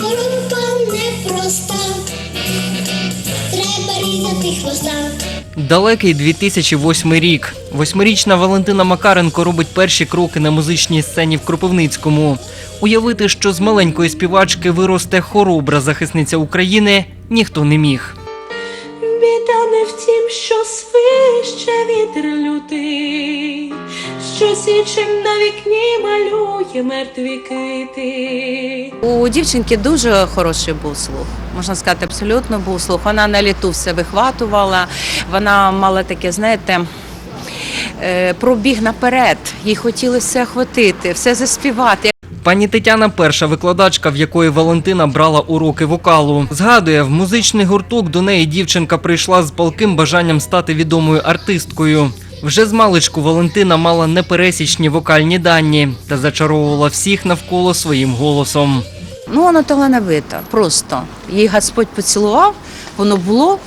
Коробка непроста, треба різати хвоста. Далекий 2008 рік. Восьмирічна Валентина Макаренко робить перші кроки на музичній сцені в Кропивницькому. Уявити, що з маленької співачки виросте хоробра захисниця України, ніхто не міг. Біда не в тім, що свище вітер лютий, що січем на вікні малює мертві квіти. У дівчинки дуже хороший був слух. Можна сказати, абсолютно був слух. Вона на літу все вихватувала. Вона мала таке, знаєте, е, пробіг наперед. Їй хотілося все охватити, все заспівати. Пані Тетяна перша викладачка, в якої Валентина брала уроки вокалу. Згадує, в музичний гурток до неї дівчинка прийшла з палким бажанням стати відомою артисткою. Вже з маличку Валентина мала непересічні вокальні дані та зачаровувала всіх навколо своїм голосом. Ну, вона талановита, просто. Її Господь поцілував, воно було,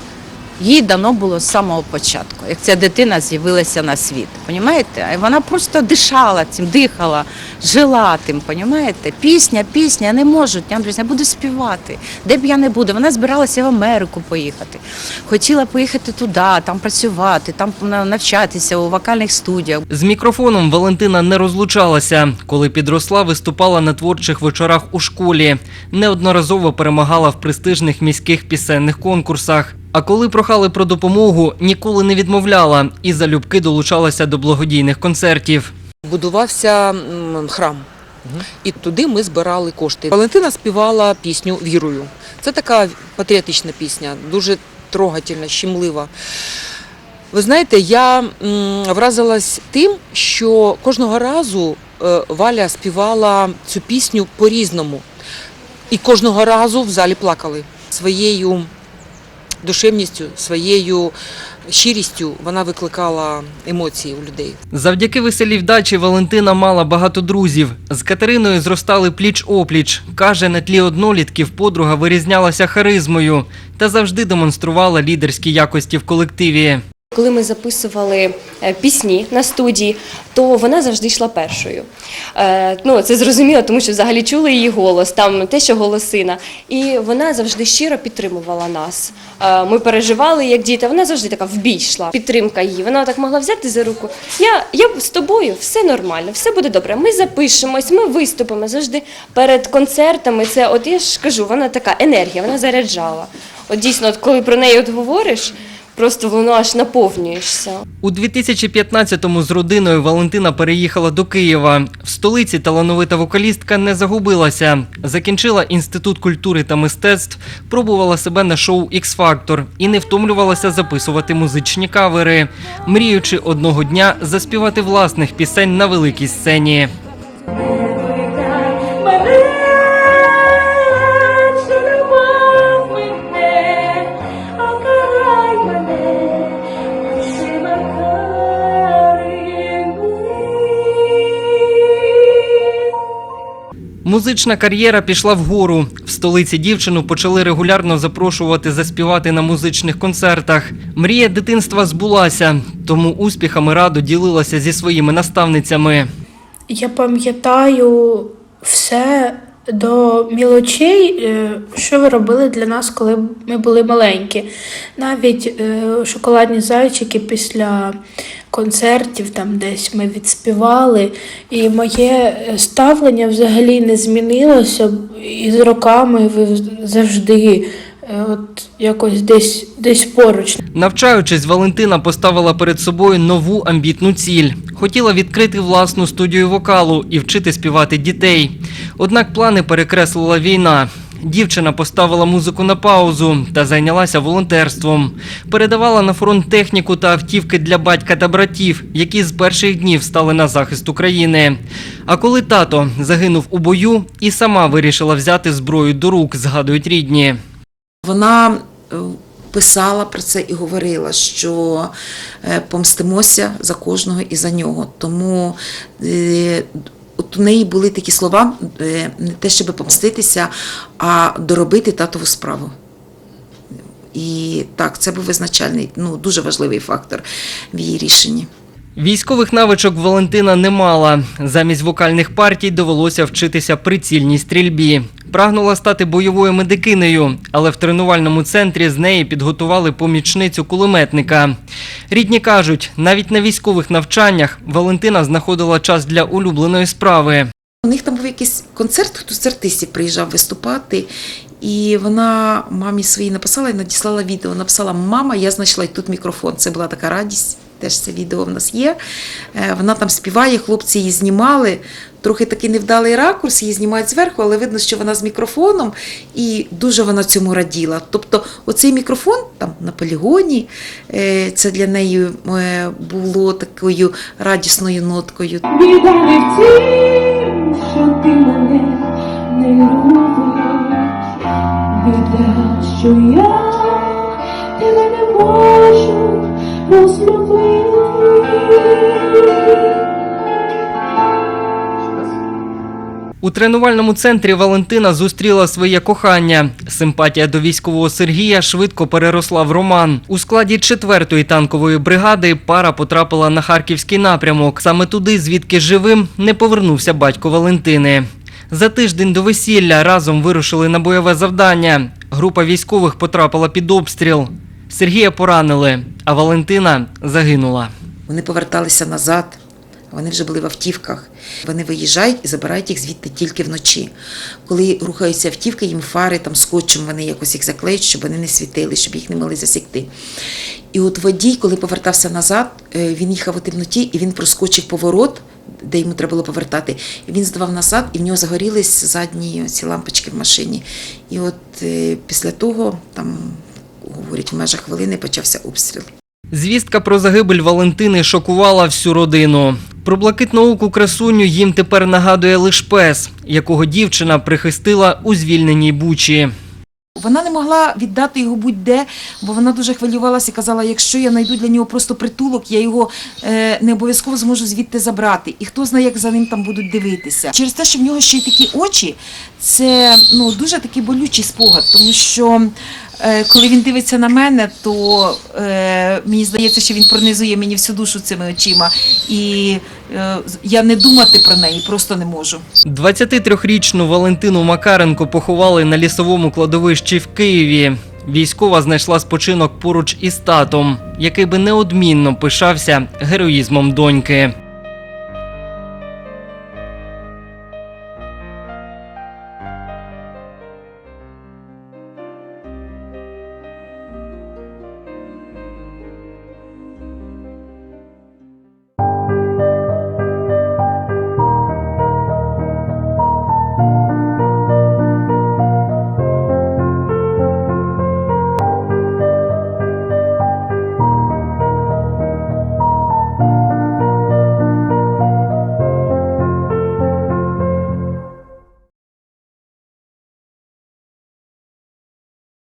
їй дано було з самого початку, як ця дитина з'явилася на світ. Понімаєте? Вона просто дишала цим, дихала, жила тим, понімаєте? Пісня, пісня, не можу, Тетяна Андрійовна, я буду співати. Де б я не буду. Вона збиралася в Америку поїхати. Хотіла поїхати туди, там працювати, там навчатися у вокальних студіях. З мікрофоном Валентина не розлучалася. Коли підросла, виступала на творчих вечорах у школі. Неодноразово перемагала в престижних міських пісенних конкурсах. А коли прохали про допомогу, ніколи не відмовляла і залюбки долучалася до благодійних концертів. будувався храм. І туди ми збирали кошти. Валентина співала пісню Вірую. Це така патріотична пісня, дуже трогательна, щемлива. Ви знаєте, я вразилась тим, що кожного разу е, Валя співала цю пісню по-різному. І кожного разу в залі плакали своєю душевністю, своєю щирістю вона викликала емоції у людей. Завдяки веселій вдачі Валентина мала багато друзів. З Катериною зростали пліч-опліч. Каже, на тлі однолітків подруга вирізнялася харизмою та завжди демонструвала лідерські якості в колективі. Коли ми записували е, пісні на студії, то вона завжди йшла першою. Е, ну, це зрозуміло, тому що взагалі чули її голос, там те, що голосина. І вона завжди щиро підтримувала нас. Е, ми переживали як діти, вона завжди така в бій йшла. Підтримка її. Вона так могла взяти за руку. Я, я з тобою, все нормально, все буде добре. Ми запишемось, ми виступимо завжди перед концертами. Це, от я ж кажу, вона така енергія, вона заряджала. От дійсно, от коли про неї от говориш, просто воно аж наповнюєшся. У 2015-му з родиною Валентина переїхала до Києва. В столиці талановита вокалістка не загубилася. Закінчила інститут культури та мистецтв, пробувала себе на шоу «Ікс-Фактор» і не втомлювалася записувати музичні кавери, мріючи одного дня заспівати власних пісень на великій сцені. Музична кар'єра пішла вгору. В столиці дівчину почали регулярно запрошувати заспівати на музичних концертах. Мрія дитинства збулася, тому успіхами радо ділилася зі своїми наставницями. Я пам'ятаю все до мілочей, е, що ви робили для нас, коли ми були маленькі. Навіть е, шоколадні зайчики після концертів, там десь ми відспівали. І моє е, ставлення взагалі не змінилося. І з роками ви завжди е, от якось десь, десь поруч. Навчаючись, Валентина поставила перед собою нову амбітну ціль. Хотіла відкрити власну студію вокалу і вчити співати дітей. Однак плани перекреслила війна. Дівчина поставила музику на паузу та зайнялася волонтерством. Передавала на фронт техніку та автівки для батька та братів, які з перших днів стали на захист України. А коли тато загинув у бою, і сама вирішила взяти зброю до рук, згадують рідні. Вона е, писала про це і говорила, що е, помстимося за кожного і за нього. Тому е, от у неї були такі слова, е, не те, щоб помститися, а доробити татову справу. І так, це був визначальний, ну дуже важливий фактор в її рішенні. Військових навичок Валентина не мала. Замість вокальних партій довелося вчитися прицільній стрільбі. Прагнула стати бойовою медикинею, але в тренувальному центрі з неї підготували помічницю кулеметника. Рідні кажуть, навіть на військових навчаннях Валентина знаходила час для улюбленої справи. У них там був якийсь концерт, хтось з артистів приїжджав виступати. І вона мамі своїй написала і надіслала відео. Написала: Мама, я знайшла і тут мікрофон. Це була така радість. Теж це відео в нас є. Е, Вона там співає, хлопці її знімали. Трохи такий невдалий ракурс, її знімають зверху, але видно, що вона з мікрофоном, і дуже вона цьому раділа. Тобто, оцей мікрофон там на полігоні, е, це для неї е, було такою радісною ноткою. Біда що ти мене не любиш. Біда, що я тебе не можу У тренувальному центрі Валентина зустріла своє кохання. Симпатія до військового Сергія швидко переросла в роман. У складі 4-ї танкової бригади пара потрапила на харківський напрямок. Саме туди, звідки живим не повернувся батько Валентини. За тиждень до весілля разом вирушили на бойове завдання. Група військових потрапила під обстріл. Сергія поранили, а Валентина загинула. Вони поверталися назад. Вони вже були в автівках. Вони виїжджають і забирають їх звідти тільки вночі. Коли рухаються автівки, їм фари там скотчем вони якось їх заклеють, щоб вони не світили, щоб їх не могли засікти. І от водій, коли повертався назад, е, він їхав у темноті і він проскочив поворот, де йому треба було повертати. І він здавав назад, і в нього загорілись задні ці лампочки в машині. І от е, після того, там говорять, в межах хвилини почався обстріл. Звістка про загибель Валентини шокувала всю родину. Про блакитнооку красуню їм тепер нагадує лиш пес, якого дівчина прихистила у звільненій бучі. Вона не могла віддати його будь-де, бо вона дуже хвилювалася і казала, якщо я знайду для нього просто притулок, я його е, не обов'язково зможу звідти забрати. І хто знає, як за ним там будуть дивитися. Через те, що в нього ще й такі очі, це ну, дуже такий болючий спогад, тому що коли він дивиться на мене, то е, мені здається, що він пронизує мені всю душу цими очима. І е, я не думати про неї просто не можу. 23-річну Валентину Макаренко поховали на лісовому кладовищі в Києві. Військова знайшла спочинок поруч із татом, який би неодмінно пишався героїзмом доньки.